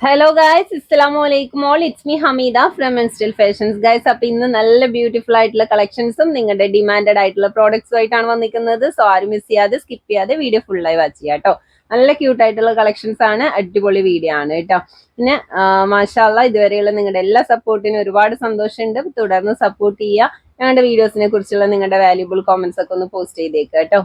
Hello guys ഇസ്ലാമു അലൈക്കും all it's me Hameeda from instal fashions guys അപ്പൊ ഇന്ന് നല്ല ബ്യൂട്ടിഫുൾ ആയിട്ടുള്ള കളക്ഷൻസും നിങ്ങളുടെ ഡിമാൻഡഡ് ആയിട്ടുള്ള പ്രോഡക്ട്സും ആയിട്ടാണ് വന്നിരിക്കുന്നത്. സോ ആരും മിസ് ചെയ്യാതെ സ്കിപ്പ് ചെയ്യാതെ വീഡിയോ ഫുൾ ആയി വാച്ച് ചെയ്യാം കേട്ടോ നല്ല ക്യൂട്ട് ആയിട്ടുള്ള കളക്ഷൻസ് ആണ്. അടിപൊളി വീഡിയോ ആണ് കേട്ടോ പിന്നെ മാഷാല്ല ഇതുവരെയുള്ള നിങ്ങളുടെ എല്ലാ സപ്പോർട്ടിനും ഒരുപാട് സന്തോഷമുണ്ട്. തുടർന്ന് സപ്പോർട്ട് ചെയ്യുക ഞങ്ങളുടെ വീഡിയോസിനെ കുറിച്ചുള്ള നിങ്ങളുടെ വാല്യൂബിൾ കോമെന്റ്സ് ഒക്കെ ഒന്ന് പോസ്റ്റ് ചെയ്തേക്കാം കേട്ടോ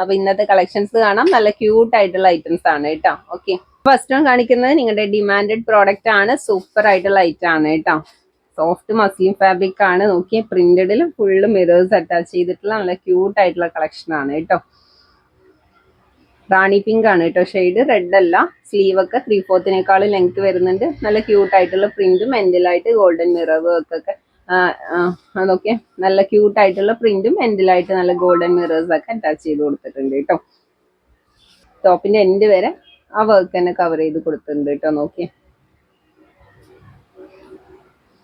അപ്പൊ ഇന്നത്തെ കളക്ഷൻസ് കാണാം. നല്ല ക്യൂട്ട് ആയിട്ടുള്ള ഐറ്റംസ് ആണ് കേട്ടോ ഓക്കെ ഫസ്റ്റ് കാണിക്കുന്നത് നിങ്ങളുടെ ഡിമാൻഡഡ് പ്രോഡക്റ്റ് ആണ്. സൂപ്പർ ആയിട്ടുള്ള ഐറ്റം ആണ് കേട്ടോ. സോഫ്റ്റ് മസ്ലിൻ ഫാബ്രിക് ആണ്. നോക്കിയ പ്രിന്റഡിൽ ഫുള്ള് മിറേഴ്സ് അറ്റാച്ച് ചെയ്തിട്ടുള്ള നല്ല ക്യൂട്ട് ആയിട്ടുള്ള കളക്ഷൻ ആണ് കേട്ടോ. റാണി പിങ്ക് ആണ് കേട്ടോ ഷെയ്ഡ് റെഡ് അല്ല സ്ലീവ് ഒക്കെ ത്രീ ഫോർത്തിനേക്കാളും ലെങ്ത് വരുന്നുണ്ട്. നല്ല ക്യൂട്ട് ആയിട്ടുള്ള പ്രിന്റും എൻഡിലായിട്ട് ഗോൾഡൻ മിറർ വർക്ക് ഒക്കെ. അതൊക്കെ നല്ല ക്യൂട്ട് ആയിട്ടുള്ള പ്രിന്റും എൻഡിലായിട്ട് നല്ല ഗോൾഡൻ മിറേഴ്സ് ഒക്കെ അറ്റാച്ച് ചെയ്ത് കൊടുത്തിട്ടുണ്ട് കേട്ടോ. ടോപ്പിന്റെ എൻഡ് വരെ ആ വർക്ക് തന്നെ കവർ ചെയ്ത് കൊടുത്തിട്ടുണ്ട് കേട്ടോ നോക്കി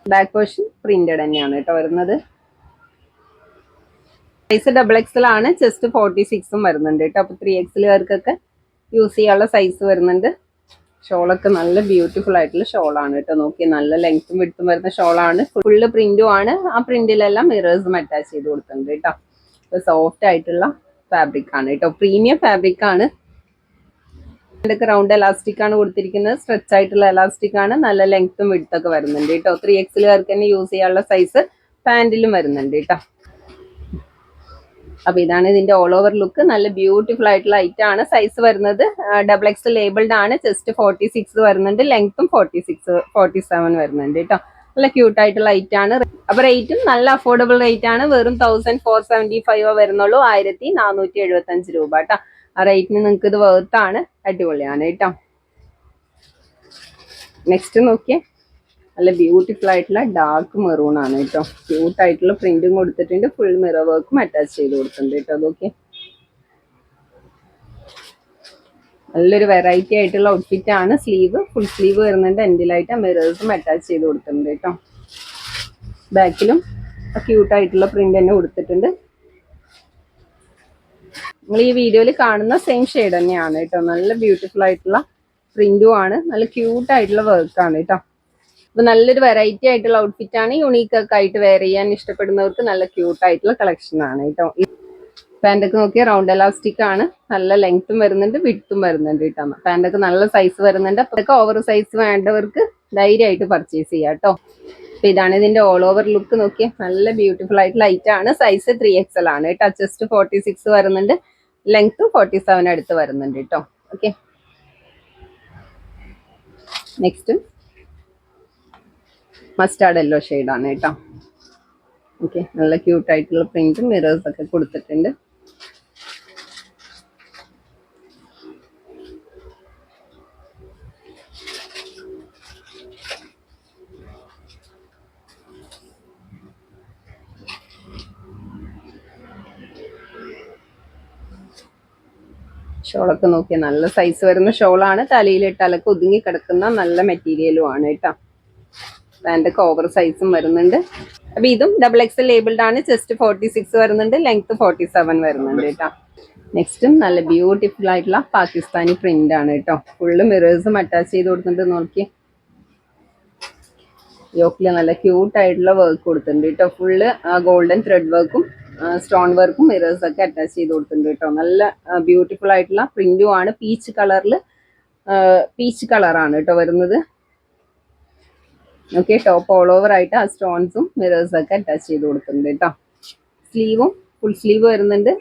ബാക്ക് പോർഷൻ പ്രിന്റഡ് തന്നെയാണ് കേട്ടോ വരുന്നത്. സൈസ് ഡബിൾ എക്സൽ ആണ് ചെസ്റ്റ് ഫോർട്ടി സിക്സും വരുന്നുണ്ട് കേട്ടോ അപ്പൊ ത്രീ എക്സലുകാർക്കൊക്കെ യൂസ് ചെയ്യാനുള്ള സൈസ് വരുന്നുണ്ട്. ഷോളൊക്കെ നല്ല ബ്യൂട്ടിഫുൾ ആയിട്ടുള്ള ഷോളാണ് കേട്ടോ നോക്കി നല്ല ലെങ്ത്തും വിടുത്തും വരുന്ന ഷോളാണ്. ഫുള്ള് പ്രിന്റും ആണ്. ആ പ്രിന്റിലെല്ലാം മിറേഴ്സും അറ്റാച്ച് ചെയ്ത് കൊടുത്തിട്ടുണ്ട് കേട്ടോ സോഫ്റ്റ് ആയിട്ടുള്ള ഫാബ്രിക് ആണ് കേട്ടോ പ്രീമിയം ഫാബ്രിക് ആണ്. ഇതൊക്കെ റൗണ്ട് എലാസ്റ്റിക് ആണ് കൊടുത്തിരിക്കുന്നത്. സ്ട്രെച്ച് ആയിട്ടുള്ള എലാസ്റ്റിക് ആണ്. നല്ല ലെങ്ത്തും വിടുത്തൊക്കെ വരുന്നുണ്ട് കേട്ടോ. ത്രീ എക്സിലുകാർക്ക് തന്നെ യൂസ് ചെയ്യാനുള്ള സൈസ് പാന്റിലും വരുന്നുണ്ട് കേട്ടോ. അപ്പൊ ഇതാണ് ഇതിന്റെ ഓൾ ഓവർ ലുക്ക് നല്ല ബ്യൂട്ടിഫുൾ ആയിട്ടുള്ള ഐറ്റം ആണ്. സൈസ് വരുന്നത് ഡബിൾ എക്സ് ലേബിൾഡ് ആണ്. ചെസ്റ്റ് ഫോർട്ടി സിക്സ് വരുന്നുണ്ട്. ലെങ്ത്തും ഫോർട്ടി സിക്സ് ഫോർട്ടി സെവൻ വരുന്നുണ്ട് കേട്ടോ. നല്ല ക്യൂട്ട് ആയിട്ടുള്ള ഐറ്റം ആണ്. അപ്പൊ റേറ്റും നല്ല അഫോർഡബിൾ റേറ്റ് ആണ്. വെറും തൗസൻഡ് ഫോർ സെവന്റി ഫൈവ് വരുന്നുള്ളൂ. ആയിരത്തി നാനൂറ്റി എഴുപത്തി അഞ്ച് രൂപ കേട്ടോ. ആ റേറ്റിന് നിങ്ങൾക്ക് ഇത് വേർത്താണ് അടിപൊളിയാണ് കേട്ടോ. നെക്സ്റ്റ് നോക്കിയേ. നല്ല ബ്യൂട്ടിഫുൾ ആയിട്ടുള്ള ഡാർക്ക് മെറൂൺ ആണ് കേട്ടോ. ക്യൂട്ട് ആയിട്ടുള്ള പ്രിന്റും കൊടുത്തിട്ടുണ്ട്. ഫുൾ മിറർ വർക്കും അറ്റാച്ച് ചെയ്ത് കൊടുത്തിട്ടുണ്ട് കേട്ടോ. അതൊക്കെ നല്ലൊരു വെറൈറ്റി ആയിട്ടുള്ള ഔട്ട്ഫിറ്റ് ആണ്. സ്ലീവ് ഫുൾ സ്ലീവ് വരുന്നുണ്ട്. എൻഡിലായിട്ട് മിറേഴ്സും അറ്റാച്ച് ചെയ്ത് കൊടുത്തിട്ടുണ്ട് കേട്ടോ. ബാക്കിലും ക്യൂട്ടായിട്ടുള്ള പ്രിന്റ് തന്നെ കൊടുത്തിട്ടുണ്ട്. നിങ്ങൾ ഈ വീഡിയോയിൽ കാണുന്ന സെയിം ഷെയ്ഡ് തന്നെയാണ് കേട്ടോ. നല്ല ബ്യൂട്ടിഫുൾ ആയിട്ടുള്ള പ്രിന്റും ആണ്. നല്ല ക്യൂട്ട് ആയിട്ടുള്ള വർക്കാണ് കേട്ടോ. അപ്പൊ നല്ലൊരു വെറൈറ്റി ആയിട്ടുള്ള ഔട്ട്ഫിറ്റ് ആണ് യുണീക്ക് ഒക്കെ ആയിട്ട് വെയർ ചെയ്യാൻ ഇഷ്ടപ്പെടുന്നവർക്ക് നല്ല ക്യൂട്ട് ആയിട്ടുള്ള കളക്ഷൻ ആണ് കേട്ടോ. പാന്റൊക്കെ നോക്കിയാൽ റൗണ്ട് എലാസ്റ്റിക് ആണ്. നല്ല ലെങ്ത്തും വരുന്നുണ്ട് വിട്ടും വരുന്നുണ്ട് കേട്ടോ. പാന്റൊക്കെ നല്ല സൈസ് വരുന്നുണ്ട്. അതൊക്കെ ഓവർ സൈസ് വേണ്ടവർക്ക് ധൈര്യമായിട്ട് പർച്ചേസ് ചെയ്യാം കേട്ടോ. അപ്പൊ ഇതാണ് ഇതിന്റെ ഓൾ ഓവർ ലുക്ക് നോക്കിയാൽ നല്ല ബ്യൂട്ടിഫുൾ ആയിട്ട് ലൈറ്റ് ആണ്. സൈസ് ത്രീ എക്സൽ ആണ്. കേട്ടോ ചെസ്റ്റ് ഫോർട്ടി സിക്സ് വരുന്നുണ്ട്. ലെങ്ത്തും ഫോർട്ടി സെവൻ അടുത്ത് വരുന്നുണ്ട് കേട്ടോ ഓക്കെ നെക്സ്റ്റ് മസ്റ്റാർഡ് യെല്ലോ ആണ് കേട്ടോ ഓക്കെ നല്ല ക്യൂട്ടായിട്ടുള്ള പ്രിന്റും മിറേഴ്സൊക്കെ കൊടുത്തിട്ടുണ്ട്. ഷോളൊക്കെ നോക്കിയ. നല്ല സൈസ് വരുന്ന ഷോളാണ്. തലയിലിട്ടാലൊക്കെ ഒതുങ്ങി കിടക്കുന്ന നല്ല മെറ്റീരിയലും ആണ് കേട്ടോ. പാന്റൊക്കെ ഓവർ സൈസും വരുന്നുണ്ട്. അപ്പൊ ഇതും ഡബിൾ എക്സ് ലേബിൾഡ് ആണ്. ചെസ്റ്റ് ഫോർട്ടി സിക്സ് വരുന്നുണ്ട്. ലെങ്ത് ഫോർട്ടി സെവൻ വരുന്നുണ്ട് കേട്ടോ. നെക്സ്റ്റും നല്ല ബ്യൂട്ടിഫുൾ ആയിട്ടുള്ള പാകിസ്ഥാനി പ്രിന്റ് ആണ് കേട്ടോ. ഫുള്ള് മിറേഴ്സും അറ്റാച്ച് ചെയ്ത് കൊടുത്തിട്ടുണ്ട് നോക്കി യോക്കിൽ നല്ല ക്യൂട്ട് ആയിട്ടുള്ള വർക്ക് കൊടുത്തിട്ടുണ്ട് കേട്ടോ. ഫുള്ള് ഗോൾഡൻ ത്രെഡ് വർക്കും സ്റ്റോൺ വർക്കും മിറേഴ്സ് ഒക്കെ അറ്റാച്ച് ചെയ്ത് കൊടുത്തിട്ടുണ്ട് കേട്ടോ. നല്ല ബ്യൂട്ടിഫുൾ ആയിട്ടുള്ള പ്രിന്റും ആണ്. പീച്ച് കളറിൽ പീച്ച് കളറാണ് കേട്ടോ വരുന്നത്. ഓക്കെ ടോപ്പ് ഓൾ ഓവർ ആയിട്ട് ആ സ്റ്റോൺസും മിറേഴ്സ് ഒക്കെ അറ്റാച്ച് ചെയ്ത് കൊടുത്തിട്ടുണ്ട് കേട്ടോ. സ്ലീവും ഫുൾ സ്ലീവ് വരുന്നുണ്ട്.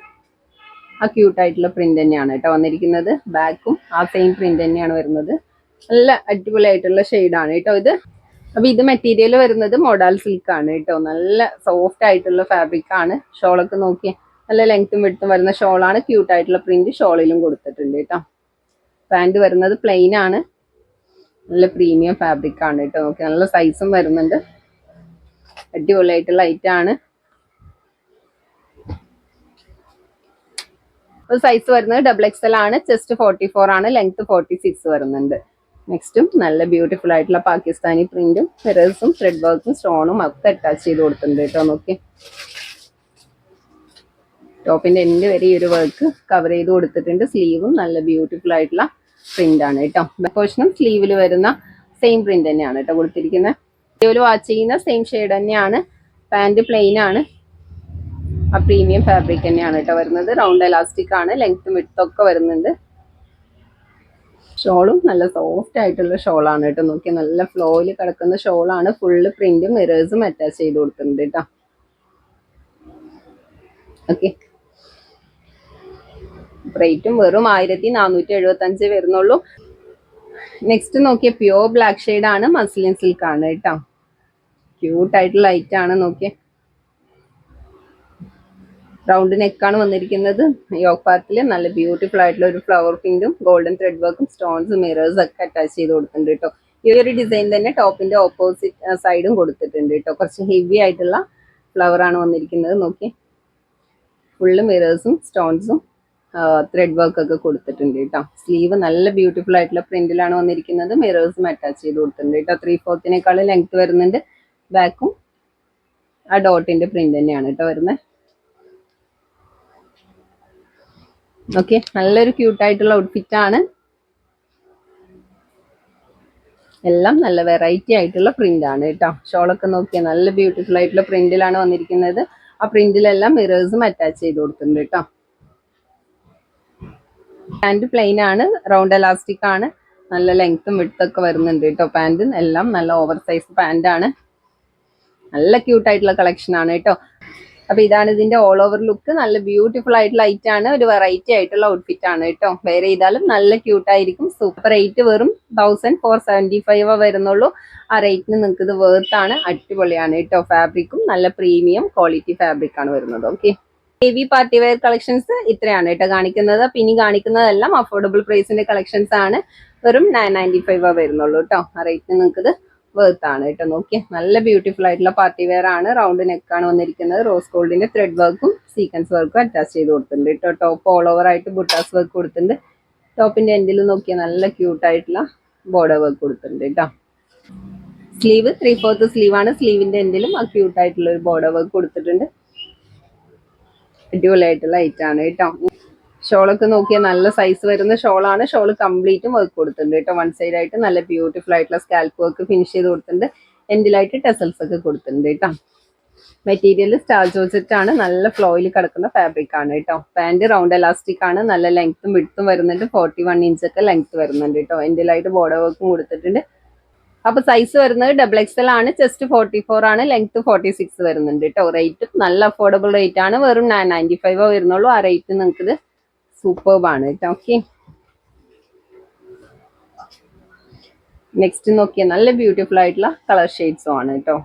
ആ ക്യൂട്ട് ആയിട്ടുള്ള പ്രിന്റ് തന്നെയാണ് കേട്ടോ വന്നിരിക്കുന്നത്. ബാക്കും ആ സെയിം പ്രിന്റ് തന്നെയാണ് വരുന്നത്. നല്ല അടിപൊളി അടിപൊളിയായിട്ടുള്ള ഷെയ്ഡാണ് കേട്ടോ ഇത്. അപ്പൊ ഇത് മെറ്റീരിയൽ വരുന്നത് മൊഡാൽ സിൽക്ക് ആണ് കേട്ടോ. നല്ല സോഫ്റ്റ് ആയിട്ടുള്ള ഫാബ്രിക് ആണ്. ഷോളൊക്കെ നോക്കി നല്ല ലെങ്ത്തും വിട്ടും വരുന്ന ഷോളാണ് ക്യൂട്ട് ആയിട്ടുള്ള പ്രിന്റ് ഷോളിലും കൊടുത്തിട്ടുണ്ട് കേട്ടോ. പാന്റ് വരുന്നത് പ്ലെയിൻ ആണ്. നല്ല പ്രീമിയം ഫാബ്രിക് ആണ് കേട്ടോ. നോക്കി നല്ല സൈസും വരുന്നുണ്ട്. അടിപൊളിയായിട്ടുള്ള ഐറ്റം ആണ്. സൈസ് വരുന്നത് ഡബിൾ എക്സ് എൽ ആണ്. ചെസ്റ്റ് ഫോർട്ടി ഫോർ ആണ്. ലെങ്ത് ഫോർട്ടി സിക്സ് വരുന്നുണ്ട്. നെക്സ്റ്റും നല്ല ബ്യൂട്ടിഫുൾ ആയിട്ടുള്ള പാകിസ്ഥാനി പ്രിന്റും മിറേഴ്സും ത്രെഡ് വർക്കും സ്റ്റോണും ഒക്കെ അറ്റാച്ച് ചെയ്ത് കൊടുത്തിട്ടുണ്ട് കേട്ടോ നോക്കി ടോപ്പിന്റെ എൻഡ് വരെ ഈ ഒരു വർക്ക് കവർ ചെയ്ത് കൊടുത്തിട്ടുണ്ട്. സ്ലീവും നല്ല ബ്യൂട്ടിഫുൾ ആയിട്ടുള്ള പ്രിന്റ് ആണ് കേട്ടോ. പോർഷനും സ്ലീവിൽ വരുന്ന സെയിം പ്രിന്റ് തന്നെയാണ് കേട്ടോ കൊടുത്തിരിക്കുന്നത് ഇതുപോലെ വാച്ച് ചെയ്യുന്ന സെയിം ഷെയ്ഡ് തന്നെയാണ്. പാന്റ് പ്ലെയിൻ ആണ്. ആ പ്രീമിയം ഫാബ്രിക് തന്നെയാണ് കേട്ടോ വരുന്നത്. റൗണ്ട് എലാസ്റ്റിക് ആണ്. ലെങ്ത്തും വിട്ടും ഒക്കെ വരുന്നുണ്ട്. ഷോളും നല്ല സോഫ്റ്റ് ആയിട്ടുള്ള ഷോളാണ് കേട്ടോ. നോക്കി നല്ല ഫ്ലോയിൽ കിടക്കുന്ന ഷോളാണ്. ഫുള്ള് പ്രിന്റും മിറേഴ്സും അറ്റാച്ച് ചെയ്ത് കൊടുത്തിട്ടുണ്ട് കേട്ടോ. ഓക്കെ റേറ്റും വെറും ആയിരത്തി നാനൂറ്റി എഴുപത്തി അഞ്ച് വരുന്നുള്ളൂ. നെക്സ്റ്റ് നോക്കിയ പ്യോർ ബ്ലാക്ക് ഷെയ്ഡ് ആണ് മസ്ലിൻ സിൽക്ക് ആണ് കേട്ടോ. ക്യൂട്ട് ആയിട്ടുള്ള ലൈറ്റ് ആണ് നോക്കിയേ. റൗണ്ട് നെക്കാണ് വന്നിരിക്കുന്നത്. യോഗ് പാർക്കിൽ നല്ല ബ്യൂട്ടിഫുൾ ആയിട്ടുള്ള ഒരു ഫ്ലവർ പ്രിന്റും ഗോൾഡൻ ത്രെഡ് വർക്കും സ്റ്റോൺസും മിറേഴ്സ് ഒക്കെ അറ്റാച്ച് ചെയ്ത് കൊടുത്തിട്ടുണ്ട് കേട്ടോ ഈ ഒരു ഡിസൈൻ തന്നെ ടോപ്പിന്റെ ഓപ്പോസിറ്റ് സൈഡും കൊടുത്തിട്ടുണ്ട് കേട്ടോ കുറച്ച് ഹെവി ആയിട്ടുള്ള ഫ്ലവർ ആണ് വന്നിരിക്കുന്നത്. നോക്കി ഫുള്ള് മിറേഴ്സും സ്റ്റോൺസും ത്രെഡ് വർക്ക് ഒക്കെ കൊടുത്തിട്ടുണ്ട് കേട്ടോ സ്ലീവ് നല്ല ബ്യൂട്ടിഫുൾ ആയിട്ടുള്ള പ്രിന്റിലാണ് വന്നിരിക്കുന്നത്. മിറേഴ്സും അറ്റാച്ച് ചെയ്ത് കൊടുത്തിട്ടുണ്ട് കേട്ടോ ത്രീ ഫോർത്തിനേക്കാളും ലെങ്ത് വരുന്നുണ്ട്. ബാക്കും ആ ഡോട്ടിന്റെ പ്രിന്റ് തന്നെയാണ് കേട്ടോ വരുന്നത് ഓക്കെ നല്ലൊരു ക്യൂട്ടായിട്ടുള്ള ഔട്ട്ഫിറ്റ് ആണ് എല്ലാം നല്ല വെറൈറ്റി ആയിട്ടുള്ള പ്രിന്റ് ആണ് കേട്ടോ. ഷോളൊക്കെ നോക്കിയാൽ നല്ല ബ്യൂട്ടിഫുൾ ആയിട്ടുള്ള പ്രിന്റിലാണ് വന്നിരിക്കുന്നത്. ആ പ്രിന്റിലെല്ലാം മിറേഴ്സും അറ്റാച്ച് ചെയ്ത് കൊടുത്തിട്ടുണ്ട് കേട്ടോ. പാന്റ് പ്ലെയിൻ ആണ് റൗണ്ട് എലാസ്റ്റിക് ആണ്. നല്ല ലെങ്ത്തും വിട്ടൊക്കെ വരുന്നുണ്ട് കേട്ടോ പാന്റ് എല്ലാം നല്ല ഓവർ സൈസ് പാന്റ് ആണ്. നല്ല ക്യൂട്ടായിട്ടുള്ള കളക്ഷൻ ആണ് കേട്ടോ. അപ്പൊ ഇതാണ് ഇതിന്റെ ഓൾ ഓവർ ലുക്ക് നല്ല ബ്യൂട്ടിഫുൾ ആയിട്ടുള്ള ഐറ്റം ആണ്. ഒരു വെറൈറ്റി ആയിട്ടുള്ള ഔട്ട്ഫിറ്റ് ആണ് കേട്ടോ. വേറെ ചെയ്താലും നല്ല ക്യൂട്ട് ആയിരിക്കും. സൂപ്പർ റേറ്റ് വെറും തൗസൻഡ് ഫോർ സെവന്റി ഫൈവ് വരുന്നുള്ളൂ. ആ റേറ്റിന് നിങ്ങൾക്ക് ഇത് വേർത്ത് ആണ്. അടിപൊളിയാണ് കേട്ടോ. ഫാബ്രിക്കും നല്ല പ്രീമിയം ക്വാളിറ്റി ഫാബ്രിക് ആണ് വരുന്നത്. Okay heavy party wear collections ഇത്രയാണ് കേട്ടോ കാണിക്കുന്നത്. പിന്നെ കാണിക്കുന്നതെല്ലാം അഫോർഡബിൾ പ്രൈസിന്റെ കളക്ഷൻസ് ആണ്. വെറും നയൻ നയന്റി ഫൈവ് വരുന്നുള്ളൂ കേട്ടോ. ആ റേറ്റിന് നിങ്ങൾക്ക് ഇത് വേർത്ത് ആണ് കേട്ടോ. നോക്കിയേ നല്ല ബ്യൂട്ടിഫുൾ ആയിട്ടുള്ള പാർട്ടി വെയർ ആണ്. റൗണ്ട് നെക്കാണ് വന്നിരിക്കുന്നത്. റോസ് ഗോൾഡിന്റെ ത്രെഡ് വർക്കും സീക്വൻസ് വർക്കും അറ്റാച്ച് ചെയ്ത് കൊടുത്തിട്ടുണ്ട് കേട്ടോ. ടോപ്പ് ഓൾ ഓവർ ആയിട്ട് ബുട്ടാസ് വർക്ക് കൊടുത്തിട്ടുണ്ട്. ടോപ്പിന്റെ എൻഡിൽ നോക്കിയാൽ നല്ല ക്യൂട്ട് ആയിട്ടുള്ള ബോർഡർ വർക്ക് കൊടുത്തിട്ടുണ്ട് കേട്ടോ. സ്ലീവ് ത്രീ ഫോർത്ത് സ്ലീവ് ആണ് സ്ലീവിന്റെ എൻഡിലും ആ ക്യൂട്ട് ആയിട്ടുള്ള ഒരു ബോർഡർ വർക്ക് കൊടുത്തിട്ടുണ്ട്. അടിപൊളിയായിട്ടുള്ള ഐറ്റാണ് കേട്ടോ. ഷോളൊക്കെ നോക്കിയാൽ നല്ല സൈസ് വരുന്ന ഷോളാണ്. ഷോൾ കംപ്ലീറ്റും വർക്ക് കൊടുത്തിട്ടുണ്ട് കേട്ടോ. വൺ സൈഡ് ആയിട്ട് നല്ല ബ്യൂട്ടിഫുൾ ആയിട്ടുള്ള സ്കാൽപ്പ് വർക്ക് ഫിനിഷ് ചെയ്ത് കൊടുത്തിട്ടുണ്ട്. എൻഡിലായിട്ട് ടെസൽസ് ഒക്കെ കൊടുത്തിട്ടുണ്ട് കേട്ടോ. മെറ്റീരിയൽ സ്റ്റാർ ജോർജറ്റ് ആണ്. നല്ല ഫ്ലോയിൽ കിടക്കുന്ന ഫാബ്രിക് ആണ് കേട്ടോ. പാന്റ് റൗണ്ട് എലാസ്റ്റിക് ആണ്. നല്ല ലെങ്ത്തും വിടുത്തും വരുന്നുണ്ട്. ഫോർട്ടി വൺ ഇഞ്ച് ഒക്കെ ലെങ്ത് വരുന്നുണ്ട് കേട്ടോ. എൻഡിലായിട്ട് ബോർഡർ വർക്കും കൊടുത്തിട്ടുണ്ട്. അപ്പൊ സൈസ് വരുന്നത് ഡബിൾ എക്സ് എൽ ആണ്. ചെസ്റ്റ് ഫോർട്ടി ഫോർ ആണ്. ലെങ്ത് ഫോർട്ടി സിക്സ് വരുന്നുണ്ട് കേട്ടോ. റേറ്റ് നല്ല അഫോർഡബിൾ റേറ്റ് ആണ്. വെറും നയൻ നയന്റി ഫൈവ് വരുന്നുള്ളൂ. ആ റേറ്റ് നിങ്ങൾക്ക് ഇത് സൂപ്പർബ് ആണ് കേട്ടോ ഓക്കെ നെക്സ്റ്റ് നോക്കിയ നല്ല ബ്യൂട്ടിഫുൾ ആയിട്ടുള്ള കളർ ഷെയ്ഡ്സും ആണ് കേട്ടോ.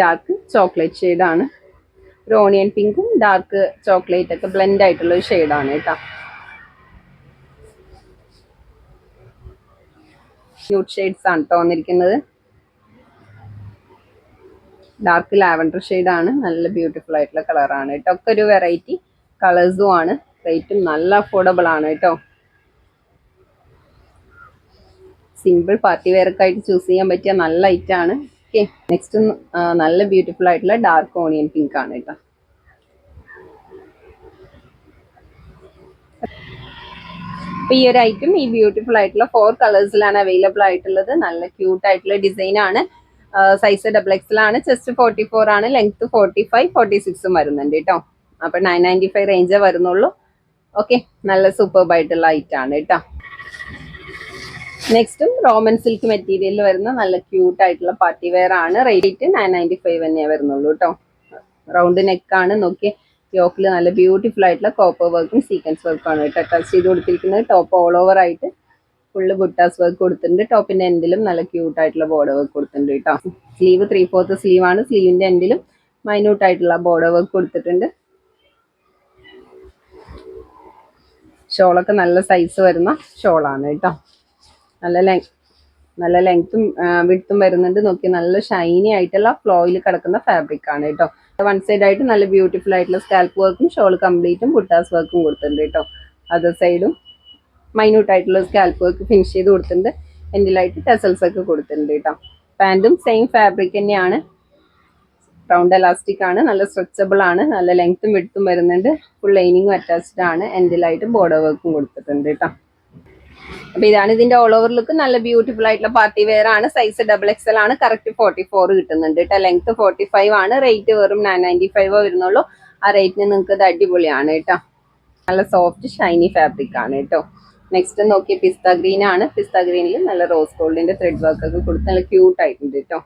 ഡാർക്ക് ചോക്ലേറ്റ് ഷെയ്ഡാണ് ഒരു ഓണിയൻ പിങ്കും ഡാർക്ക് ചോക്ലേറ്റ് ഒക്കെ ബ്ലെൻഡ് ആയിട്ടുള്ള ഒരു ആണ് കേട്ടോ. ന്യൂട്ട് ഷെയ്ഡ്സ് ആണ് കേട്ടോ വന്നിരിക്കുന്നത്. ഡാർക്ക് ലാവൻഡർ ആണ്. നല്ല ബ്യൂട്ടിഫുൾ ആയിട്ടുള്ള കളറാണ് കേട്ടോ. ഒക്കെ ഒരു വെറൈറ്റി കളേഴ്സും ആണ്. റേറ്റും നല്ല അഫോർഡബിൾ ആണ് കേട്ടോ. സിമ്പിൾ പാർട്ടി വെയർക്കായിട്ട് ചൂസ് ചെയ്യാൻ പറ്റിയ നല്ല ഐറ്റം ആണ്. ഓക്കെ നെക്സ്റ്റ് നല്ല ബ്യൂട്ടിഫുൾ ആയിട്ടുള്ള ഡാർക്ക് ഓണിയൻ പിങ്ക് ആണ് കേട്ടോ. അപ്പൊ ഈ ഒരു ഐറ്റം ഈ ബ്യൂട്ടിഫുൾ ആയിട്ടുള്ള ഫോർ കളേഴ്സിലാണ് അവൈലബിൾ ആയിട്ടുള്ളത്. നല്ല ക്യൂട്ട് ആയിട്ടുള്ള ഡിസൈൻ ആണ്. Size double XL chest forty four ആണ്. ലെങ്ത് ഫോർട്ടി ഫൈവ് ഫോർട്ടി സിക്സും വരുന്നുണ്ട് കേട്ടോ അപ്പൊ നയൻ നയന്റി ഫൈവ് റേഞ്ചേ വരുന്നുള്ളൂ. ഓക്കെ നല്ല സൂപ്പർബ് ആയിട്ടുള്ള ഐറ്റം ആണ് കേട്ടോ നെക്സ്റ്റും റോമൻ സിൽക്ക് മെറ്റീരിയൽ വരുന്ന നല്ല ക്യൂട്ട് ആയിട്ടുള്ള പാർട്ടി വെയർ ആണ്. റേറ്റ് നയൻ നയന്റി ഫൈവ് തന്നെയാണ് വരുന്നുള്ളൂ കേട്ടോ റൗണ്ട് നെക്കാണ് നോക്കി യോക്കിൽ നല്ല ബ്യൂട്ടിഫുൾ ആയിട്ടുള്ള കോപ്പർ വർക്കും സീക്വൻസ് വർക്കും ആണ് കേട്ടോ ടച്ച് ചെയ്ത് കൊടുത്തിരിക്കുന്നത്. ടോപ്പ് ഓൾ ഓവർ ആയിട്ട് ഫുള്ള് ബുട്ടാസ് വർക്ക് കൊടുത്തിട്ടുണ്ട്. ടോപ്പിന്റെ എൻഡിലും നല്ല ക്യൂട്ട് ആയിട്ടുള്ള ബോർഡർ വർക്ക് കൊടുത്തിട്ടുണ്ട് കേട്ടോ. സ്ലീവ് ത്രീ ഫോർത്ത് സ്ലീവ് ആണ്. സ്ലീവിന്റെ എൻഡിലും മൈന്യൂട്ട് ആയിട്ടുള്ള ബോർഡർ വർക്ക് കൊടുത്തിട്ടുണ്ട്. ഷോളൊക്കെ നല്ല സൈസ് വരുന്ന ഷോളാണ് കേട്ടോ. നല്ല ലെങ് നല്ല ലെങ്ത്തും വിടുത്തും വരുന്നുണ്ട്. നോക്കി നല്ല ഷൈനി ആയിട്ടുള്ള ഫ്ലോയിൽ കിടക്കുന്ന ഫാബ്രിക് ആണ് കേട്ടോ. വൺ സൈഡ് ആയിട്ട് നല്ല ബ്യൂട്ടിഫുൾ ആയിട്ടുള്ള സ്കാൽപ്പ് വർക്കും ഷോൾ കംപ്ലീറ്റും ബുട്ടാസ് വർക്കും കൊടുത്തിട്ടുണ്ട് കേട്ടോ. അതർ സൈഡും മൈന്യൂട്ട് ആയിട്ടുള്ള സ്കാൽപ്പ് വർക്ക് ഫിനിഷ് ചെയ്ത് കൊടുത്തിട്ടുണ്ട്. എൻഡിലായിട്ട് ടെസൽസ് ഒക്കെ കൊടുത്തിട്ടുണ്ട് കേട്ടോ. പാന്റും സെയിം ഫാബ്രിക് തന്നെയാണ്. റൗണ്ട് എലാസ്റ്റിക് ആണ്. നല്ല സ്ട്രെച്ചബിൾ ആണ്. നല്ല ലെങ്ത്തും വിടുത്തും വരുന്നുണ്ട്. ഫുൾ ലൈനിങ്ങും അറ്റാച്ച്ഡ് ആണ്. എൻഡിലായിട്ട് ബോർഡർ വർക്കും കൊടുത്തിട്ടുണ്ട് കേട്ടോ. അപ്പൊ ഇതാണ് ഇതിന്റെ ഓൾ ഓവർ ലുക്ക് നല്ല ബ്യൂട്ടിഫുൾ ആയിട്ടുള്ള പാർട്ടി വെയർ ആണ്. സൈസ് ഡബിൾ എക്സൽ ആണ്. കറക്റ്റ് ഫോർട്ടി ഫോർ കിട്ടുന്നുണ്ട് കേട്ടോ. ലെങ്ത് ഫോർട്ടി ഫൈവ് ആണ്. റേറ്റ് വെറും നയൻ നയന്റി ഫൈവ് വരുന്നുള്ളൂ. ആ റേറ്റിന് നിങ്ങൾക്ക് ഇത് അടിപൊളിയാണ് കേട്ടോ. നല്ല സോഫ്റ്റ് ഷൈനി ഫാബ്രിക് ആണ് കേട്ടോ. നെക്സ്റ്റ് നോക്കി പിസ്ത ഗ്രീൻ ആണ്. പിസ്ത ഗ്രീനിൽ നല്ല റോസ് ഗോൾഡിന്റെ ത്രെഡ് വർക്ക് ഒക്കെ കൊടുത്ത് നല്ല ക്യൂട്ട് ആയിട്ടുണ്ട് കേട്ടോ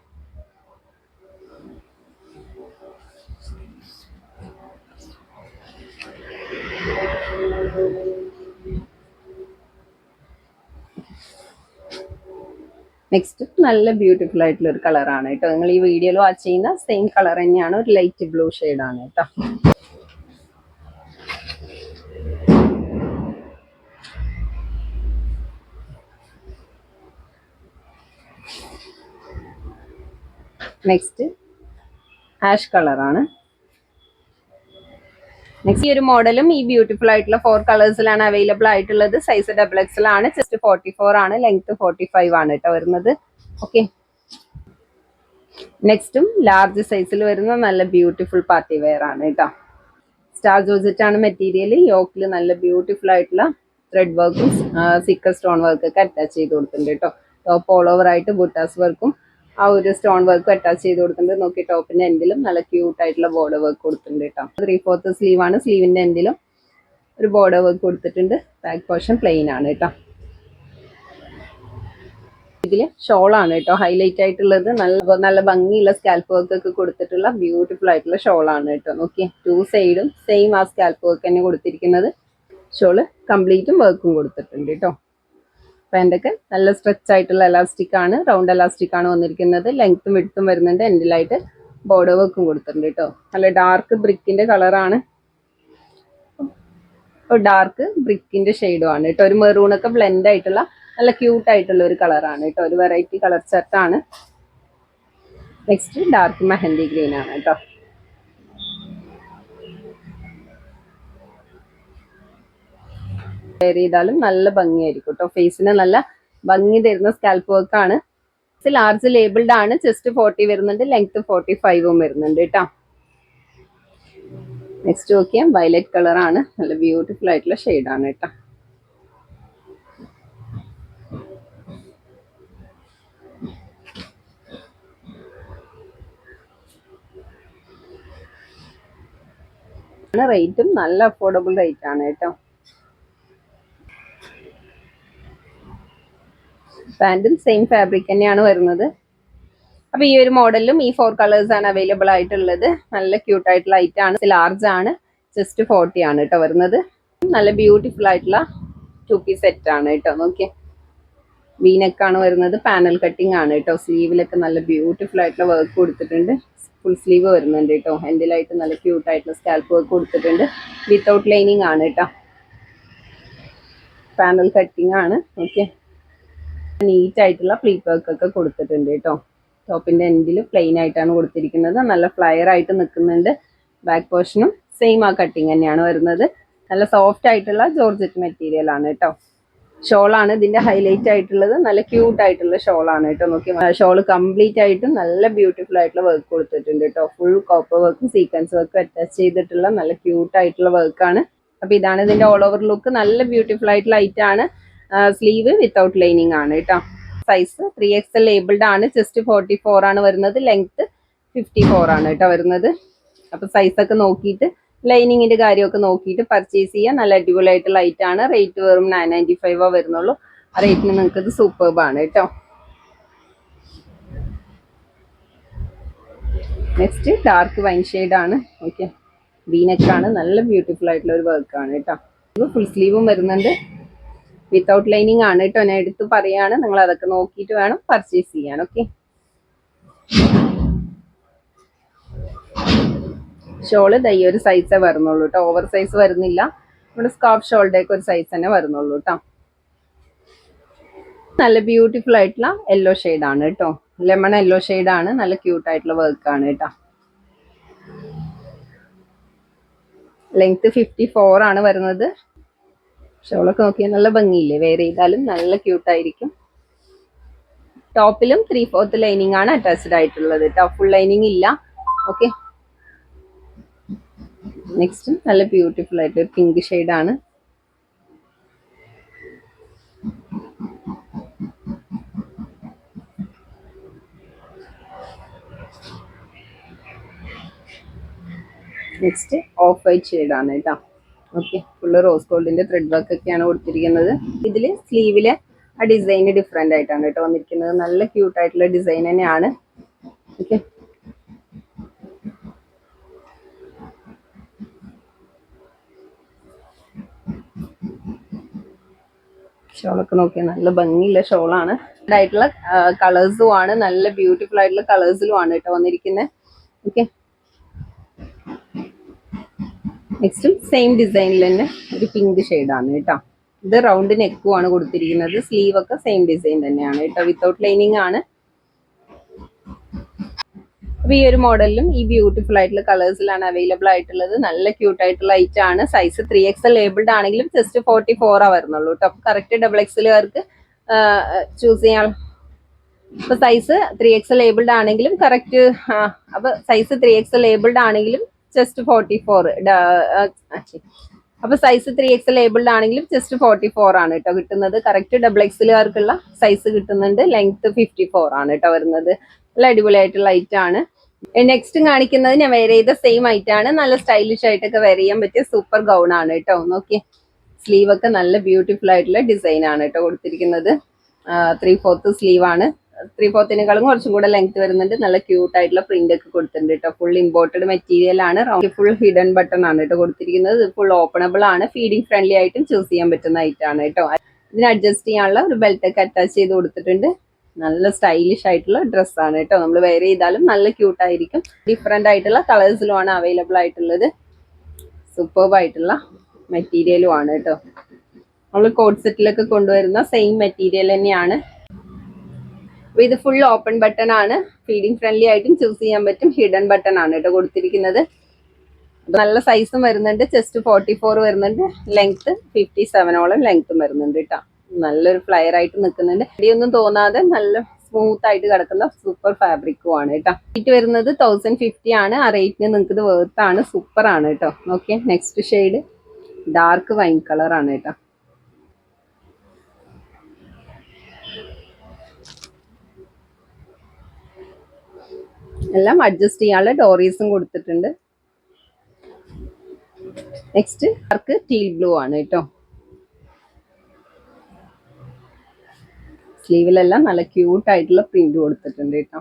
നെക്സ്റ്റ് നല്ല ബ്യൂട്ടിഫുൾ ആയിട്ടുള്ള ഒരു കളറാണ് കേട്ടോ നിങ്ങൾ ഈ വീഡിയോയിൽ വാച്ച് ചെയ്യുന്ന സെയിം കളർ തന്നെയാണ്. ഒരു ലൈറ്റ് ബ്ലൂ ആണ് കേട്ടോ നെക്സ്റ്റ് ആഷ് കളറാണ് നെക്സ്റ്റ് ഈ ഒരു മോഡലും ഈ ബ്യൂട്ടിഫുൾ ആയിട്ടുള്ള ഫോർ കളേഴ്സിലാണ് അവൈലബിൾ ആയിട്ടുള്ളത്. സൈസ് ഡബിൾ എക്സൽ ആണ് ജസ്റ്റ് ഫോർട്ടി ഫോർ ആണ്. ലെങ്ത് ഫോർട്ടി ഫൈവ് ആണ് കേട്ടോ വരുന്നത്. ഓക്കെ നെക്സ്റ്റും ലാർജ് സൈസിൽ വരുന്ന നല്ല ബ്യൂട്ടിഫുൾ പാർട്ടി വെയർ ആണ് കേട്ടോ സ്റ്റാർ ജോർജറ്റ് ആണ് മെറ്റീരിയൽ യോക്കിൽ നല്ല ബ്യൂട്ടിഫുൾ ആയിട്ടുള്ള ത്രെഡ് വർക്കും സിക്കർ സ്റ്റോൺ വർക്ക് ഒക്കെ അറ്റാച്ച് ചെയ്ത് കൊടുത്തിട്ടുണ്ട് കേട്ടോ ടോപ്പ് ഓൾ ഓവർ ആയിട്ട് ബുട്ടാസ് വർക്കും ആ ഒരു സ്റ്റോൺ വർക്ക് അറ്റാച്ച് ചെയ്ത് കൊടുത്തിട്ടുണ്ട് നോക്കി ടോപ്പിന്റെ എൻഡിലും നല്ല ക്യൂട്ട് ആയിട്ടുള്ള ബോർഡർ വർക്ക് കൊടുത്തിട്ടുണ്ട് കേട്ടോ. ത്രീ ഫോർത്ത് സ്ലീവ് ആണ്. സ്ലീവിന്റെ എൻഡിലും ഒരു ബോർഡർ വർക്ക് കൊടുത്തിട്ടുണ്ട്. ബാക്ക് പോർഷൻ പ്ലെയിൻ ആണ് കേട്ടോ. ഇതിൽ ഷോൾ ആണ് കേട്ടോ. ഹൈലൈറ്റ് ആയിട്ടുള്ളത്. നല്ല നല്ല ഭംഗിയുള്ള സ്കാൽപ്പ് വർക്ക് ഒക്കെ കൊടുത്തിട്ടുള്ള ബ്യൂട്ടിഫുൾ ആയിട്ടുള്ള ഷോൾ ആണ് കേട്ടോ. നോക്കി ടു സൈഡും സെയിം ആ സ്കാൽപ്പ് വർക്ക് തന്നെ കൊടുത്തിരിക്കുന്നത്. ഷോൾ കംപ്ലീറ്റും വർക്കും കൊടുത്തിട്ടുണ്ട് കേട്ടോ. പാന്റൊക്കെ നല്ല സ്ട്രെച്ച് ആയിട്ടുള്ള എലാസ്റ്റിക് ആണ് റൗണ്ട് എലാസ്റ്റിക് ആണ് വന്നിരിക്കുന്നത്. ലെങ്ത്തും വിടുത്തും വരുന്നുണ്ട്. എൻഡിലായിട്ട് ബോർഡർ വർക്കും കൊടുത്തിട്ടുണ്ട് കേട്ടോ നല്ല ഡാർക്ക് ബ്രിക്കിന്റെ കളറാണ് ഡാർക്ക് ബ്രിക്കിന്റെ ഷെയ്ഡും ആണ് കേട്ടോ ഒരു മെറൂണൊക്കെ ബ്ലെൻഡ് ആയിട്ടുള്ള നല്ല ക്യൂട്ട് ആയിട്ടുള്ള ഒരു കളറാണ് കേട്ടോ ഒരു വെറൈറ്റി കളർ സെറ്റാണ് നെക്സ്റ്റ് ഡാർക്ക് മെഹന്തി ഗ്രീൻ ആണ് കേട്ടോ വെയർ ചെയ്താലും നല്ല ഭംഗിയായിരിക്കും കേട്ടോ ഫേസിന് നല്ല ഭംഗി തരുന്ന സ്കാൽപ്പ് വർക്ക് ആണ്. ലാർജ് ലേബിൾഡ് ആണ്. ചെസ്റ്റ് ഫോർട്ടി വരുന്നുണ്ട് ലെങ്ത് ഫോർട്ടി ഫൈവും വരുന്നുണ്ട് കേട്ടോ നെക്സ്റ്റ് നോക്കിയാൽ വയലറ്റ് കളർ ആണ്. നല്ല ബ്യൂട്ടിഫുൾ ആയിട്ടുള്ള ആണ് കേട്ടോ റേറ്റും നല്ല അഫോർഡബിൾ റേറ്റ് ആണ് കേട്ടോ പാന്റും സെയിം ഫാബ്രിക് തന്നെയാണ് വരുന്നത്. അപ്പൊ ഈ ഒരു മോഡലിലും ഈ ഫോർ കളേഴ്സ് ആണ് അവൈലബിൾ ആയിട്ടുള്ളത്. നല്ല ക്യൂട്ട് ആയിട്ടുള്ള ഐറ്റം ആണ്. ലാർജ് ആണ്. ജസ്റ്റ് ഫോർട്ടി ആണ് കേട്ടോ വരുന്നത്. നല്ല ബ്യൂട്ടിഫുൾ ആയിട്ടുള്ള ടു പീസ് സെറ്റ് ആണ് കേട്ടോ നോക്കിയേ. വീനക്കാണ് വരുന്നത്. പാനൽ കട്ടിംഗ് ആണ് കേട്ടോ സ്ലീവിലൊക്കെ നല്ല ബ്യൂട്ടിഫുൾ ആയിട്ടുള്ള വർക്ക് കൊടുത്തിട്ടുണ്ട്. ഫുൾ സ്ലീവ് വരുന്നുണ്ട് കേട്ടോ ഹെൻഡിലായിട്ട് നല്ല ക്യൂട്ട് ആയിട്ടുള്ള സ്കാൽപ്പ് വർക്ക് കൊടുത്തിട്ടുണ്ട്. വിത്തൗട്ട് ലൈനിങ് ആണ് കേട്ടോ പാനൽ കട്ടിംഗ് ആണ്. ഓക്കെ നീറ്റ് ആയിട്ടുള്ള പ്ലീറ്റ് വർക്ക് ഒക്കെ കൊടുത്തിട്ടുണ്ട് കേട്ടോ. ടോപ്പിന്റെ എൻഡിൽ പ്ലെയിൻ ആയിട്ടാണ് കൊടുത്തിരിക്കുന്നത്. നല്ല ഫ്ലയർ ആയിട്ട് നിൽക്കുന്നുണ്ട്. ബാക്ക് പോർഷനും സെയിം ആ കട്ടിങ് തന്നെയാണ് വരുന്നത്. നല്ല സോഫ്റ്റ് ആയിട്ടുള്ള ജോർജറ്റ് മെറ്റീരിയൽ ആണ് കേട്ടോ. ഷോളാണ് ഇതിന്റെ ഹൈലൈറ്റ് ആയിട്ടുള്ളത്. നല്ല ക്യൂട്ട് ആയിട്ടുള്ള ഷോളാണ് കേട്ടോ. നോക്കി ഷോൾ കംപ്ലീറ്റ് ആയിട്ടും നല്ല ബ്യൂട്ടിഫുൾ ആയിട്ടുള്ള വർക്ക് കൊടുത്തിട്ടുണ്ട് കേട്ടോ. ഫുൾ കോപ്പർ വർക്കും സീക്വൻസ് വർക്കും അറ്റാച്ച് ചെയ്തിട്ടുള്ള നല്ല ക്യൂട്ട് ആയിട്ടുള്ള വർക്കാണ് അപ്പൊ ഇതാണ് ഇതിന്റെ ഓൾ ഓവർ ലുക്ക് നല്ല ബ്യൂട്ടിഫുൾ ആയിട്ടുള്ള ഐറ്റാണ് സ്ലീവ് വിത്തൗട്ട് ലൈനിങ് ആണ് കേട്ടോ size three X L labelled ആണ്. ചെസ്റ്റ് ഫോർട്ടി ഫോർ ആണ് വരുന്നത്. ലെങ്ത് ഫിഫ്റ്റി ഫോർ ആണ് കേട്ടോ വരുന്നത്. അപ്പൊ സൈസൊക്കെ നോക്കിയിട്ട് ലൈനിങ്ങിന്റെ കാര്യമൊക്കെ നോക്കിയിട്ട് പർച്ചേസ് ചെയ്യാം. നല്ല അടിപൊളിയായിട്ട് ലൈറ്റ് ആണ്. റേറ്റ് വെറും നയൻ നയന്റി ഫൈവ് വരുന്നുള്ളൂ. ആ റേറ്റിന് നിങ്ങൾക്ക് ഇത് സൂപ്പർബ് ആണ് കേട്ടോ നെക്സ്റ്റ് ഡാർക്ക് വൈൻ ഷെയ്ഡ് ആണ്. ഓക്കെ വീനക്കാണ് നല്ല ബ്യൂട്ടിഫുൾ ആയിട്ടുള്ള ഒരു വർക്കാണ് കേട്ടോ ഫുൾ സ്ലീവും വരുന്നുണ്ട്. വിത്തൗട്ട് ലൈനിങ് ആണ് കേട്ടോ ഞാൻ എടുത്ത് പറയാണ്. നിങ്ങൾ അതൊക്കെ നോക്കിയിട്ട് വേണം പർച്ചേസ് ചെയ്യാൻ ഓക്കെ ഷോൾ ദൈ ഒരു സൈസേ വരുന്നുള്ളൂ കേട്ടോ ഓവർ സൈസ് വരുന്നില്ല. നമ്മുടെ സ്കാർഫ് ഷോളുടെ ഒക്കെ ഒരു സൈസ് തന്നെ വരുന്നുള്ളൂ കേട്ടോ നല്ല ബ്യൂട്ടിഫുൾ ആയിട്ടുള്ള യെല്ലോ ആണ് കേട്ടോ ലെമൺ യെല്ലോ ആണ്. നല്ല ക്യൂട്ട് ആയിട്ടുള്ള വർക്ക് ആണ് കേട്ടോ ലെങ്ത് ഫിഫ്റ്റി ഫോർ ആണ് വരുന്നത്. ഷോളൊക്കെ നോക്കിയാൽ നല്ല ഭംഗിയില്ലേ? വേറെ ചെയ്താലും നല്ല ക്യൂട്ടായിരിക്കും ടോപ്പിലും ത്രീ ഫോർത്ത് ലൈനിങ് ആണ് അറ്റാച്ച്ഡ് ആയിട്ടുള്ളത് ടോപ്പ് ഫുൾ ലൈനിങ് ഇല്ല. ഓക്കെ നെക്സ്റ്റ് നല്ല ബ്യൂട്ടിഫുൾ ആയിട്ട് പിങ്ക് ആണ്. നെക്സ്റ്റ് ഓഫ് വൈറ്റ് ആണ് കേട്ടോ ഓക്കെ ഫുള്ള് റോസ് ഗോൾഡിന്റെ ത്രെഡ് വർക്ക് ഒക്കെയാണ് കൊടുത്തിരിക്കുന്നത്. ഇതിൽ സ്ലീവിൽ ആ ഡിസൈൻ ഡിഫറെന്റ് ആയിട്ടാണ് കേട്ടോ വന്നിരിക്കുന്നത്. നല്ല ക്യൂട്ട് ആയിട്ടുള്ള ഡിസൈൻ തന്നെയാണ്. ഓക്കെ ഷോളൊക്കെ നോക്കിയാൽ നല്ല ഭംഗിയുള്ള ഷോളാണ് ആയിട്ടുള്ള കളേഴ്സും ആണ്. നല്ല ബ്യൂട്ടിഫുൾ ആയിട്ടുള്ള കളേഴ്സിലും ആണ് കേട്ടോ വന്നിരിക്കുന്നത് ഓക്കെ നെക്സ്റ്റും സെയിം ഡിസൈനിൽ തന്നെ ഒരു പിങ്ക് ആണ് കേട്ടോ. ഇത് റൗണ്ട് നെക്കും ആണ് കൊടുത്തിരിക്കുന്നത്. സ്ലീവ് ഒക്കെ സെയിം ഡിസൈൻ തന്നെയാണ് കേട്ടോ. വിത്തൗട്ട് ലൈനിങ് ആണ്. അപ്പൊ ഈ ഒരു മോഡലിലും ഈ ബ്യൂട്ടിഫുൾ ആയിട്ടുള്ള കളേഴ്സിലാണ് അവൈലബിൾ ആയിട്ടുള്ളത്. നല്ല ക്യൂട്ട് ആയിട്ടുള്ള ഐറ്റം ആണ്. സൈസ് ത്രീ എക്സ് ലേബിൾഡ് ആണെങ്കിലും ജസ്റ്റ് ഫോർട്ടി ഫോർ ആ വരുന്നുള്ളൂ കേട്ടോ. അപ്പൊ കറക്റ്റ് ഡബിൾ എക്സിലുകാർക്ക് ചൂസ് ചെയ്യാൻ. അപ്പൊ സൈസ് ത്രീ എക്സ് ലേബിൾഡ് ആണെങ്കിലും കറക്റ്റ് അപ്പൊ സൈസ് ത്രീ എക്സ് ലേബിൾഡ് ആണെങ്കിലും ജസ്റ്റ് ഫോർട്ടി ഫോർ അപ്പൊ സൈസ് ത്രീ എക്സ് ലേബിൾഡ് ആണെങ്കിലും ജസ്റ്റ് ഫോർട്ടി ഫോർ ആണ് കേട്ടോ കിട്ടുന്നത്. കറക്റ്റ് ഡബിൾ എക്സിലുകാർക്കുള്ള സൈസ് കിട്ടുന്നുണ്ട്. ലെങ്ത് ഫിഫ്റ്റി ഫോർ ആണ് കേട്ടോ വരുന്നത്. നല്ല അടിപൊളിയായിട്ടുള്ള ഐറ്റം ആണ്. നെക്സ്റ്റ് കാണിക്കുന്നത് ഞാൻ വെയർ ചെയ്ത സെയിം ഐറ്റം ആണ്. നല്ല സ്റ്റൈലിഷ് ആയിട്ടൊക്കെ വെയർ ചെയ്യാൻ പറ്റിയ സൂപ്പർ ഗൗൺ ആണ് കേട്ടോ നോക്കി സ്ലീവ് ഒക്കെ നല്ല ബ്യൂട്ടിഫുൾ ആയിട്ടുള്ള ഡിസൈൻ ആണ് കേട്ടോ കൊടുത്തിരിക്കുന്നത്. ത്രീ ഫോർത്ത് സ്ലീവ് ആണ്. ത്രീ ഫോർത്തിനേക്കാളും കുറച്ചും കൂടെ ലെങ്ത് വരുന്നുണ്ട്. നല്ല ക്യൂട്ട് ആയിട്ടുള്ള പ്രിന്റ് ഒക്കെ കൊടുത്തിട്ടുണ്ട് കേട്ടോ ഫുൾ ഇമ്പോർട്ടഡ് മെറ്റീരിയൽ ആണ്. ഫുൾ ഹിഡൻ ബട്ടൺ ആണ് കേട്ടോ കൊടുത്തിരിക്കുന്നത്. ഫുൾ ഓപ്പണബിൾ ആണ്. ഫീഡിംഗ് ഫ്രണ്ട്ലി ആയിട്ടും ചൂസ് ചെയ്യാൻ പറ്റുന്ന ഐറ്റം ആണ് കേട്ടോ ഇതിന് അഡ്ജസ്റ്റ് ചെയ്യാനുള്ള ഒരു ബെൽറ്റ് ഒക്കെ അറ്റാച്ച് ചെയ്ത് കൊടുത്തിട്ടുണ്ട്. നല്ല സ്റ്റൈലിഷ് ആയിട്ടുള്ള ഡ്രസ്സാണ് കേട്ടോ നമ്മൾ വെയർ ചെയ്താലും നല്ല ക്യൂട്ട് ആയിരിക്കും. ഡിഫറെന്റ് ആയിട്ടുള്ള കളേഴ്സിലുമാണ് അവൈലബിൾ ആയിട്ടുള്ളത്. സൂപ്പർബ് ആയിട്ടുള്ള മെറ്റീരിയലും ആണ് കേട്ടോ നമ്മൾ കോഡ് സെറ്റിലൊക്കെ കൊണ്ടുവരുന്ന സെയിം മെറ്റീരിയൽ തന്നെയാണ്. അപ്പൊ ഇത് ഫുൾ ഓപ്പൺ ബട്ടൺ ആണ്. ഫീഡിങ് ഫ്രണ്ട്ലി ആയിട്ടും ചൂസ് ചെയ്യാൻ പറ്റും. ഹിഡൻ ബട്ടൺ ആണ് കേട്ടോ കൊടുത്തിരിക്കുന്നത്. നല്ല സൈസും വരുന്നുണ്ട്. ചെസ്റ്റ് ഫോർട്ടി ഫോർ വരുന്നുണ്ട് ലെങ്ത് ഫിഫ്റ്റി സെവനോളം ലെങ്ത്തും വരുന്നുണ്ട് കേട്ടോ നല്ലൊരു ഫ്ലയർ ആയിട്ട് നിൽക്കുന്നുണ്ട്. ഇടിയൊന്നും തോന്നാതെ നല്ല സ്മൂത്ത് ആയിട്ട് കിടക്കുന്ന സൂപ്പർ ഫാബ്രിക്കും ആണ് കേട്ടോ റേറ്റ് വരുന്നത് തൗസൻഡ് ഫിഫ്റ്റി ആണ്. ആ റേറ്റിന് നിങ്ങൾക്ക് ഇത് വേർത്താണ് സൂപ്പർ ആണ് കേട്ടോ okay next shade dark wine colour ആണ് കേട്ടോ എല്ലാം അഡ്ജസ്റ്റ് ചെയ്യാനുള്ള ഡോറീസും കൊടുത്തിട്ടുണ്ട്. നെക്സ്റ്റ് ഡാർക്ക് ടീൽ ബ്ലൂ ആണ് കേട്ടോ. സ്ലീവിലെല്ലാം നല്ല ക്യൂട്ട് ആയിട്ടുള്ള പ്രിന്റ് കൊടുത്തിട്ടുണ്ട് കേട്ടോ.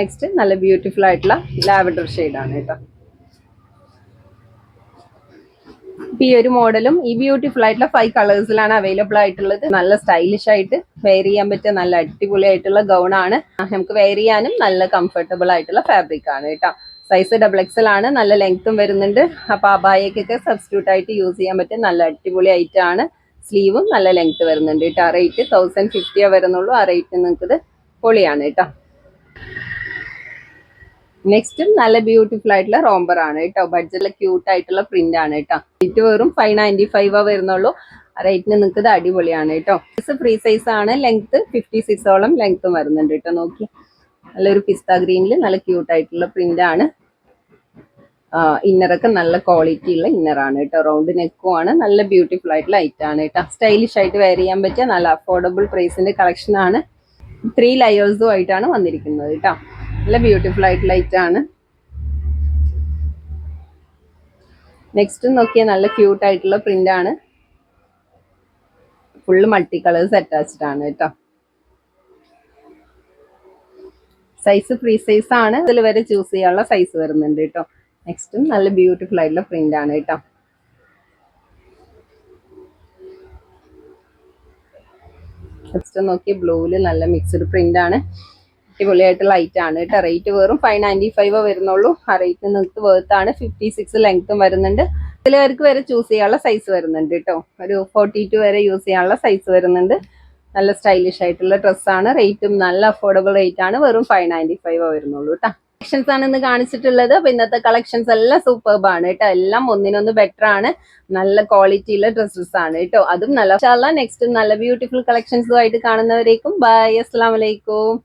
നെക്സ്റ്റ് നല്ല ബ്യൂട്ടിഫുൾ ആയിട്ടുള്ള ലാവൻഡർ ആണ് കേട്ടോ. ഈ ഒരു മോഡലും ഈ ബ്യൂട്ടിഫുൾ ആയിട്ടുള്ള ഫൈവ് കളേഴ്സിലാണ് അവൈലബിൾ ആയിട്ടുള്ളത്. നല്ല സ്റ്റൈലിഷ് ആയിട്ട് വെയർ ചെയ്യാൻ പറ്റിയ നല്ല അടിപൊളി ആയിട്ടുള്ള ഗൗൺ ആണ് നമുക്ക് വെയർ ചെയ്യാനും നല്ല കംഫർട്ടബിൾ ആയിട്ടുള്ള ഫാബ്രിക് ആണ് കേട്ടോ. സൈസ് ഡബിൾ എക്സൽ ആണ് നല്ല ലെങ്ത്തും വരുന്നുണ്ട്. അപ്പൊ അബായക്കൊക്കെ സബ്സ്റ്റിറ്റ്യൂട്ട് ആയിട്ട് യൂസ് ചെയ്യാൻ പറ്റിയ നല്ല അടിപൊളി ഐറ്റം ആണ്. സ്ലീവും നല്ല ലെങ്ത് വരുന്നുണ്ട് കേട്ടോ. ആ റേറ്റ് തൗസൻഡ് ഫിഫ്റ്റിയേ വരുന്നുള്ളൂ. ആ റേറ്റ് നിങ്ങൾക്ക് പൊളിയാണ് കേട്ടോ. നെക്സ്റ്റ് നല്ല ബ്യൂട്ടിഫുൾ ആയിട്ടുള്ള റോംബർ ആണ് കേട്ടോ. ബഡ്ജറ്റിലെ ക്യൂട്ട് ആയിട്ടുള്ള പ്രിന്റ് ആണ് കേട്ടോ. റേറ്റ് വെറും ഫൈവ് നയന്റി ഫൈവ് വരുന്നുള്ളൂ. റേറ്റിന് നിങ്ങൾക്ക് ഇത് അടിപൊളിയാണ് കേട്ടോ. സൈസ് ഫ്രീ സൈസ് ആണ്. ലെങ്ത് ഫിഫ്റ്റി സിക്സോളം ലെങ്ത്തും വരുന്നുണ്ട് കേട്ടോ. നോക്കി. നല്ലൊരു പിസ്ത ഗ്രീനിൽ നല്ല ക്യൂട്ട് ആയിട്ടുള്ള പ്രിന്റ് ആണ്. ഇന്നറൊക്കെ നല്ല ക്വാളിറ്റി ഉള്ള ഇന്നറാണ് കേട്ടോ. റൗണ്ട് നെക്കും ആണ്. നല്ല ബ്യൂട്ടിഫുൾ ആയിട്ടുള്ള ഐറ്റം ആണ് കേട്ടോ. സ്റ്റൈലിഷ് ആയിട്ട് വെയർ ചെയ്യാൻ പറ്റിയ നല്ല അഫോർഡബിൾ പ്രൈസിന്റെ കളക്ഷൻ ആണ്. ത്രീ ലയേഴ്സും ആയിട്ടാണ് വന്നിരിക്കുന്നത് കേട്ടോ. നല്ല ബ്യൂട്ടിഫുൾ ആയിട്ടുള്ള ആണ്. നെക്സ്റ്റ് നോക്കിയാൽ നല്ല ക്യൂട്ട് ആയിട്ടുള്ള പ്രിന്റ് ആണ്. ഫുള്ള് മൾട്ടി കളേഴ്സ് അറ്റാച്ച്ഡ് ആണ് കേട്ടോ. സൈസ് ഫ്രീ സൈസ് ആണ്. ഇതിൽ വരെ ചൂസ് ചെയ്യാനുള്ള സൈസ് വരുന്നുണ്ട് കേട്ടോ. നെക്സ്റ്റും നല്ല ബ്യൂട്ടിഫുൾ ആയിട്ടുള്ള പ്രിന്റ് ആണ് കേട്ടോ. നെക്സ്റ്റ് നോക്കി ബ്ലൂവിൽ നല്ല മിക്സ്ഡ് പ്രിന്റ് ആണ്. അടിപൊളിയായിട്ട് ലൈറ്റ് ആണ് കേട്ടോ റേറ്റ് വെറും ഫൈവ് നയന്റി ഫൈവ് വരുന്നുള്ളൂ. ആ റേറ്റ് നിങ്ങൾക്ക് വേർത്ത് ആണ്. ഫിഫ്റ്റി സിക്സ് ലെങ്ത്തും വരുന്നുണ്ട്. ഇതിലവർക്ക് വരെ ചൂസ് ചെയ്യാനുള്ള സൈസ് വരുന്നുണ്ട് കേട്ടോ ഒരു ഫോർട്ടി ടു വരെ യൂസ് ചെയ്യാനുള്ള സൈസ് വരുന്നുണ്ട്. നല്ല സ്റ്റൈലിഷ് ആയിട്ടുള്ള ഡ്രസ്സാണ് റേറ്റും നല്ല അഫോർഡബിൾ റേറ്റ് ആണ്. വെറും ഫൈവ് നയന്റി ഫൈവ് വരുന്നുള്ളൂ കേട്ടോ കളക്ഷൻസ് ആണ് ഇന്ന് കാണിച്ചിട്ടുള്ളത്. അപ്പൊ ഇന്നത്തെ കളക്ഷൻസ് എല്ലാം സൂപ്പർബ് ആണ് കേട്ടോ എല്ലാം ഒന്നിനൊന്ന് ബെറ്റർ ആണ്. നല്ല ക്വാളിറ്റിയുള്ള ഡ്രസ്സസ് ആണ് കേട്ടോ അതും നല്ല നെക്സ്റ്റ് നല്ല ബ്യൂട്ടിഫുൾ കളക്ഷൻസുമായിട്ട് കാണുന്നവരേക്കും. ബൈ അസ്സാം വലൈക്കും